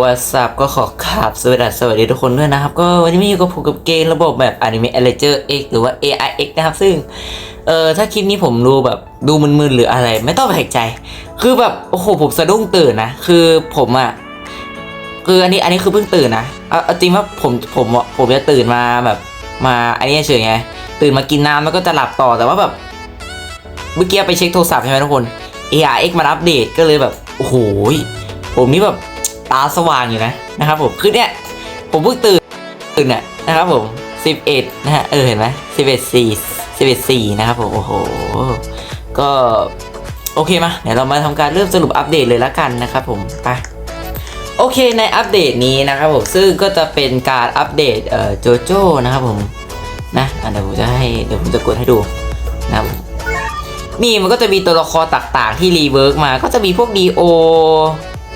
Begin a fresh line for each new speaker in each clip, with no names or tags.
วัสดีก็ขอขับสวัสดีสวัสดีทุกคนด้วยนะครับ ก็วันนี้มาอยู่กับผมกับเกมระบบแบบ Anime a l e r g e r X หรือว่า AIX นะครับ ซึ่ง เออถ้าคลิปนี้ผมดูแบบดูมึนๆหรืออะไร ไม่ต้องแปลกใจ คือแบบ โอ้โห ผมสะดุ้งตื่นนะ คือผมอะคืออันนี้อันนี้คือเพิ่งตื่นนะเอาจริงว่าผมผมผมจะตื่นมาแบบมาอันนี้เฉยไงตื่นมากินน้ำแล้วก็จะหลับต่อแต่ว่าแบบเมื่อกี้ไปเช็คโทรศัพท์ใช่ไหมทุกคน ARX มันอัปเดตก็เลยแบบโอ้โหผมนี่แบบ ตาสว่างอยู่นะนะครับผมคือเนี่ยผมเพิ่งตื่นตื่นเนี่ยนะครับผม11นะฮะเออเห็นไหม11 4 11 4นะครับผมโอ้โหก็โอเคมาเดี๋ยวเรามาทำการเริ่มสรุปอัปเดตเลยละกันนะครับผมไปโอเคในอัปเดตนี้นะครับผมซึ่งก็จะเป็นการอัปเดตเอ่อโจโจ้นะครับผมนะเดี๋ยวผมจะให้เดี๋ยวผมจะกดให้ดูนะครับมนี่มันก็จะมีตัวละครต่างๆที่รีเวิร์กมาก็จะมีพวกดีโอ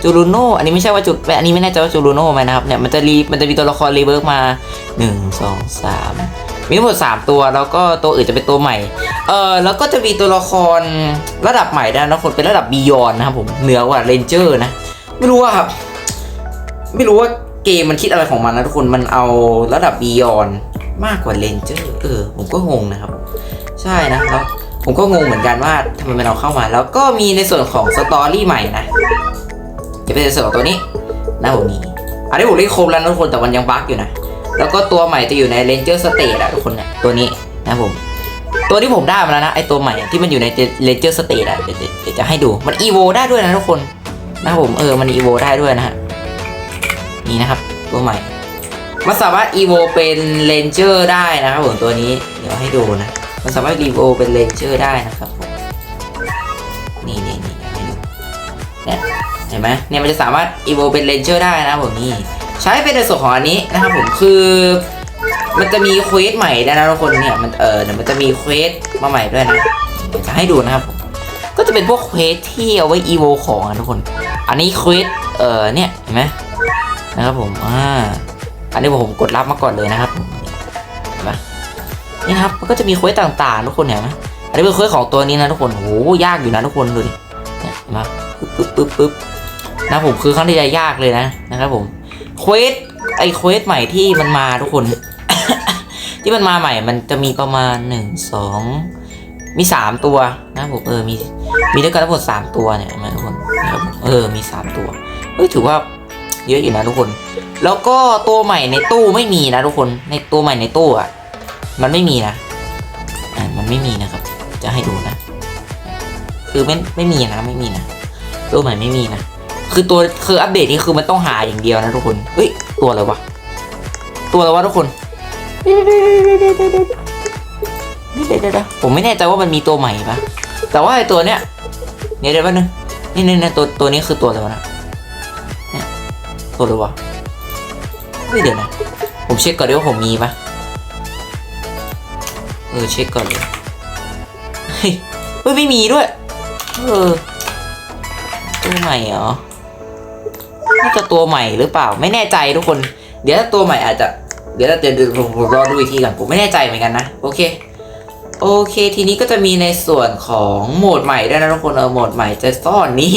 จูรูโนอันนี้ไม่ใช่ว่าจูอันนี้ไม่แน่ใจว่าจูรูโนไหมนะครับเนี่ยมันจะรีมันจะมีตัวละครรีเวิร์กมา 1 2 3 มีทั้งหมด 3 ตัวแล้วก็ตัวอื่นจะเป็นตัวใหม่เออแล้วก็จะมีตัวละครระดับใหม่ได้นะคนเป็นระดับบียอนนะครับผมเหนือกว่าเรนเจอร์นะไม่รู้ว่าครับไม่รู้ว่าเกมมันคิดอะไรของมันนะทุกคนมันเอาระดับบียอนมากกว่าเรนเจอร์เออผมก็งงนะครับ ใช่นะแล้วผมก็งงเหมือนกันว่าทำไมมันเอาเข้ามา แล้วก็มีในส่วนของสตอรี่ใหม่นะ จะเป็นในส่วนของตัวนี้นะผมนี่อันนี้ผมเล่นครบแล้วนะทุกคนแต่มันยังบั๊กอยู่นะ แล้วก็ตัวใหม่จะอยู่ใน Ranger State อะทุกคนเนี่ยตัวนี้นะผม ตัวที่ผมได้มาแล้วนะไอตัวใหม่ที่มันอยู่ใน Ranger State อะเดี๋ยวเดี๋ยวเดี๋ยวจะให้ดูมัน Evo ได้ด้วยนะทุกคนนะผมเออมัน Evo ได้ด้วยนะฮะนี่นะครับตัวใหม่มันสามารถ Evo เป็น Ranger ได้นะครับผมตัวนี้เดี๋ยวให้ดูนะมันสามารถรีโวเป็นเลนเจอร์ได้นะครับผม ห็นไหมเนี่ยมันจะสามารถอีโวเป็นเลนเจอร์ได้นะผมนี่ใช้เป็นในส่วนของอันนี้นะครับผมคือมันจะมีเควสใหม่ด้วยนะทุกคนเนี่ยมันเออเดี๋ยวมันจะมีเควสมาใหม่ด้วยนะเดี๋ยวจะให้ดูนะครับผมก็จะเป็นพวกเควสที่เอาไว้อีโวของอะทุกคน อันนี้เควสเออเนี่ยเห็นไหมนะครับผมอ่าอันนี้ผมกดรับมาก่อนเลยนะครับผมเห็นไหมนี่นะครับมันก็จะมีเควสต่างๆ ทุกคนเห็นไหมอันนี้เป็นเควสของตัวนี้นะทุกคนโหยากอยู่นะทุกคนดูดิเนี่ยเห็นไหมาปึ๊บปึ๊บปึ๊บ นะผมคือครั้งที่จะยากเลยนะนะครับผมเควสไอเควสใหม่ที่มันมาทุกคน ที่มันมาใหม่มันจะมีประมาณหนึ่งสองมีสามตัวนะผมเออมีมีด้วยกันทั้งหมดสามตัวเนี่ยนไหมทุกคนนะครับผมเออมีสามตัวเฮ้ยถือว่าเยอะอยู่นะทุกคน แล้วก็ตัวใหม่ในตู้ไม่มีนะทุกคนในตัวใหม่ในตู้อะมันไม่มีนะอ่ามันไม่มีนะครับ จะให้ดูนะ คือไม่ไม่มีนะไม่มีนะตัวใหม่ไม่มีนะ คือตัวคืออัปเดตนี่คือมันต้องหาอย่างเดียวนะทุกคนเฮ้ยตัวอะไรวะตัวอะไรวะทุกคนเดี๋ยวเดี๋ยวเดี๋ยวผมไม่แน่ใจว่ามันมีตัวใหม่ปะแต่ว่าไอตัวเนี้ยเดี๋ยเดี๋ยวแป๊บนึงนี่นี่นี่ตัวตัวนี้คือตัวอะไรวะนะเนี่ยตัวอะไรวะเฮ้ยเดี๋ยวนะผมเช็คก่อนดิว่าผมมีปะเออเช็คก่อนเลยเฮ้ยเฮ้ยไม่มีด้วย เออตัวใหม่เหรอ น่าจะตัวใหม่หรือเปล่าไม่แน่ใจทุกคน เดี๋ยวถ้าตัวใหม่อาจจะเดี๋ยวเราจะดูผมรอดูอีกทีก่อนผมไม่แน่ใจเหมือนกันนะโอเคโอเค ทีนี้ก็จะมีในส่วนของโหมดใหม่ด้วยนะทุกคนเออโหมดใหม่จะซ่อนนี่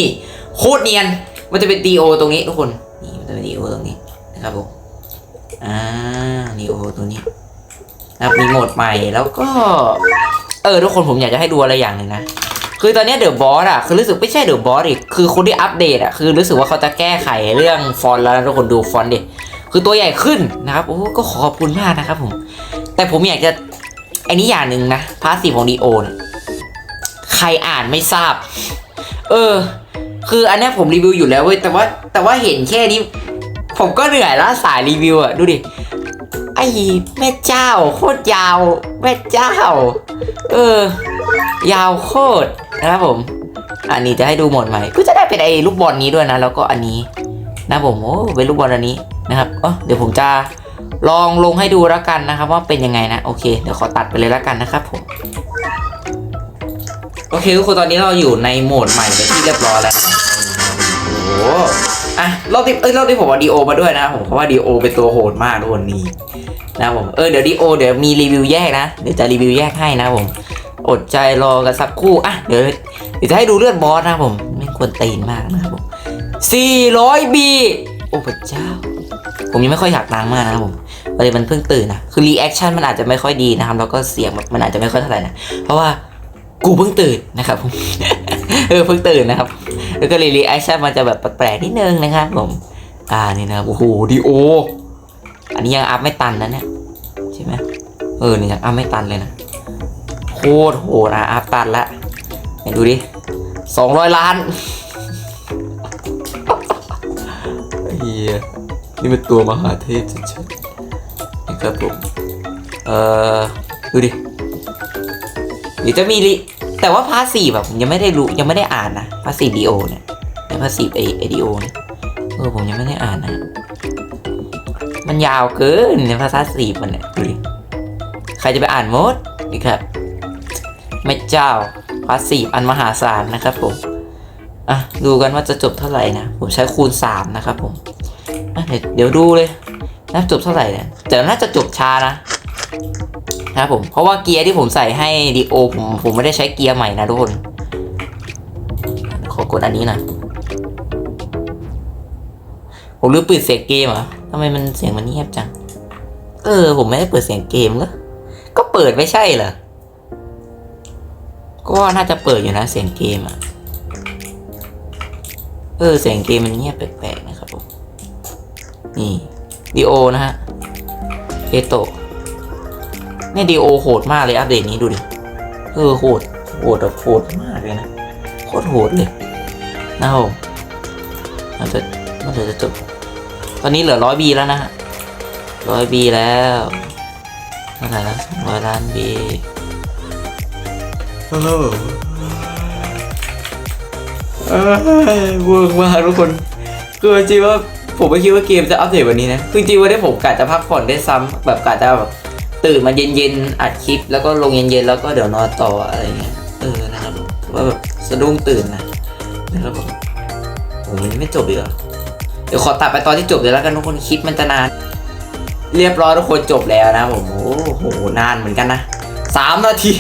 โคตรเนียนมันจะเป็น DO ตรงนี้ทุกคนนี่มันจะเป็น DO ตรงนี้นะครับผมอ่า DO ตัวนี้นะครับมีโหมดใหม่แล้วก็ เออทุกคนผมอยากจะให้ดูอะไรอย่างหนึ่งนะ คือตอนนี้เดอะบอสอะคือรู้สึกไม่ใช่เดอะบอสอีกคือคนที่อัปเดตอะคือรู้สึกว่าเขาจะแก้ไขเรื่องฟอนต์แล้วนะทุกคนดูฟอนต์ดิคือตัวใหญ่ขึ้นนะครับโอ้ก็ขอขอบคุณมากนะครับผมแต่ผมอยากจะไอ้นี้อย่างหนึ่งนะพาสซีฟของดีโอนใครอ่านไม่ทราบ เออ คืออันนี้ผมรีวิวอยู่แล้วเว้ยแต่ว่าแต่ว่าเห็นแค่นี้ ผมก็เหนื่อยแล้วสายรีวิวอะดูดิไอ้แม่เจ้า โคตรยาว แม่เจ้า เออ ยาวโคตร นะครับผม อันนี้จะให้ดูโหมดใหม่ก็จะได้เป็นไอ้ลูกบอลนี้ด้วยนะ แล้วก็อันนี้นะผมโอ้เป็นลูกบอลอันนี้นะครับเออเดี๋ยวผมจะลองลงให้ดูแล้วกันนะครับ ว่าเป็นยังไงนะโอเคเดี๋ยวขอตัดไปเลยแล้วกันนะครับผมโอเคทุกคนตอนนี้เราอยู่ในโหมดใหม่ไปที่เรียบร้อยแล้วโอ้โหอะรอบที่เอ้ยรอบที่ผมเอาดีโอมาด้วยนะผมเพราะว่าดีโอเป็นตัวโหดมากทุกคนนี่นะผมเออเดี๋ยวดีโอเดี๋ยวมีรีวิวแยกนะเดี๋ยวจะรีวิวแยกให้นะผม อดใจรอกันสักครู่อะเดี๋ยวเดี๋ยวจะให้ดูเลือดบอสนะผมไม่ควรตีนมากนะครับผม400บีโอ้พระเจ้า ผมยังไม่ค่อยอยากล้างมากนะครับผมประเด็นมันเพิ่งตื่นนะคือรีแอคชั่นมันอาจจะไม่ค่อยดีนะครับแล้วก็เสียงมันอาจจะไม่ค่อยเท่าไหร่นะเพราะว่ากูเพิ่งตื่นนะครับผมเออเพิ่งตื่นนะครับ แล้วก็รีแอคชั่นมันจะแบบแปลกๆนิดนึงนะครับผมอ่านี่นะครับโอ้โหดีโออันนี้ยังอัพไม่ตันนะเนี่ยใช่ไหมเออเนี่ยยังอัพไม่ตันเลยนะ โคตรโหดนะอัพตันละไหนดูดิสองร้อยล้านเฮียนี่เป็นตัวมหาเทพชัดๆนะครับผม เอ่อ ดูดิเดี๋ยวจะมีลิแต่ว่าพาสีแบบผมยังไม่ได้รู้ยังไม่ได้อ่านนะพาสีดีโอเนี่ยในพาสีไอไอดีโอเนี่ยเออผมยังไม่ได้อ่านนะ มันยาวเกินในภาษาสีมันเนี่ยดูดิใครจะไปอ่านหมดนี่ครับ ไม่เจ้าพาสซีฟอันมหาศาลนะครับผมอะดูกันว่าจะจบเท่าไหร่นะ ผมใช้คูณ 3 นะครับผมเดี๋ยวเดี๋ยวดูเลยนะจบเท่าไหร่เนี่ยแต่น่าจะจบช้านะนะครับผมเพราะว่าเกียร์ที่ผมใส่ให้ดีโอผมผมไม่ได้ใช้เกียร์ใหม่นะทุกคน ขอกดอันนี้หน่อยผมลืมปิดเสียงเกมเหรอทำไมมันเสียงมันเงียบจัง เออ ผมไม่ได้เปิดเสียงเกมเหรอก็เปิดไม่ใช่เหรอ ก็น่าจะเปิดอยู่นะเสียงเกมอะเออเสียงเกมมันเงียบแปลกๆนะครับผมนี่ดีโอนะฮะเอโตะเนี่ยดีโอโหดมากเลยอัปเดตนี้ดูดิเออโหดโหดแบบโหดมากเลยนะโคตรโหดเลยนะครับมมันจะมันจะจบตอนนี้เหลือร้อยบีแล้วนะฮะร้อยบีแล้วเท่าไหร่แล้วร้อยล้านบี ฮัลโหลเวิร์กมากทุกคน คือจริงว่าผมไม่คิดว่าเกมจะอัปเดตวันนี้นะ คือจริงวันนี้ผมกะจะพักผ่อนได้ซ้ำแบบกะจะแบบตื่นมาเย็นๆ อัดคลิป แล้วก็ลงเย็นๆ แล้วก็เดี๋ยวนอนต่ออะไรเงี้ย เออ นะครับผมว่าแบบสะดุ้งตื่นนะนะครับผมผมยังไม่จบอีกเหรอเดี๋ยวขอตัดไปตอนที่จบเลยวแล้วกันทุกคนคลิปมันจะนาน เรียบร้อยทุกคนจบแล้วนะผม โอ้โห นานเหมือนกันนะสามนาที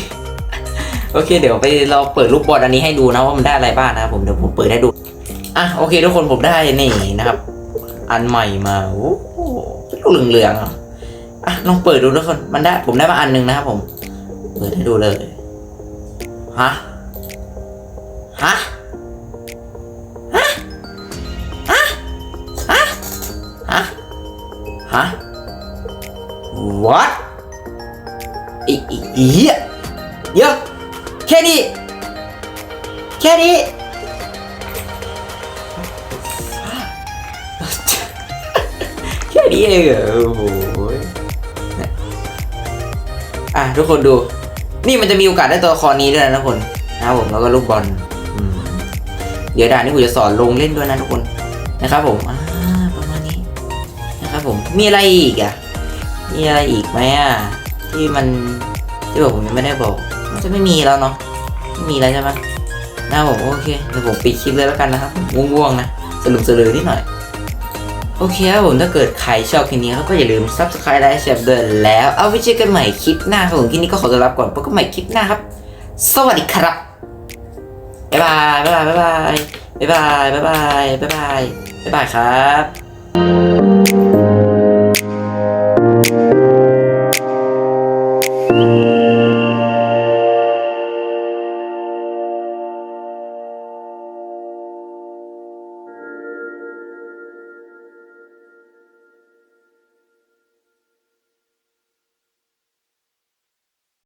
โอเค เดี๋ยวไปเราเปิดรูปบอลอันนี้ให้ดูนะว่ามันได้อะไรบ้างนะครับผมเดี๋ยวผมเปิดให้ดู อะโอเค ทุกคนผมได้นี่นะครับ อันใหม่มาโอ้โหลูกเหลืองๆอะอะลองเปิดดูทุกคนมันได้ผมได้มาอันหนึงนะครับผม เปิดให้ดูเลยฮะฮะฮะฮะฮะฮะ what อีอีเยเดี๋ยว แค่นี้ แค่นี้ แค่นี้เองเหรอโอ้โหอะทุกคนดู นี่มันจะมีโอกาสได้ตัวละครนี้ด้วยนะทุกคนนะครับผมแล้วก็ลูกบอลเดี๋ยวด่านนี้ผมจะสอนลงเล่นด้วยนะทุกคนนะครับผมประมาณนี้นะครับผมมีอะไรอีกอะมีอะไรอีกไหมอะที่มันที่บอกผมยังไม่ได้บอก จะไม่มีแล้วเนาะไม่มีแล้วใช่ไหมนะผมโอเคเดี๋ยวผมปิดคลิปเลยแล้วกันนะครับผมง่วงๆนะสรุปสลือนิดหน่อย โอเคครับผมถ้าเกิดใครชอบคลิปนี้ครับก็อย่าลืม subscribe และแชร์เดินแล้วเอาไว้เจอกันใหม่คลิปหน้าครับผมคลิปนี้ก็ขอตัวลาก่อนพบกันใหม่คลิปหน้าครับ สวัสดีครับบ๊ายบายบ๊ายบายบ๊ายบายบ๊ายบายบ๊ายบายบ๊ายบายบ๊ายบายครับ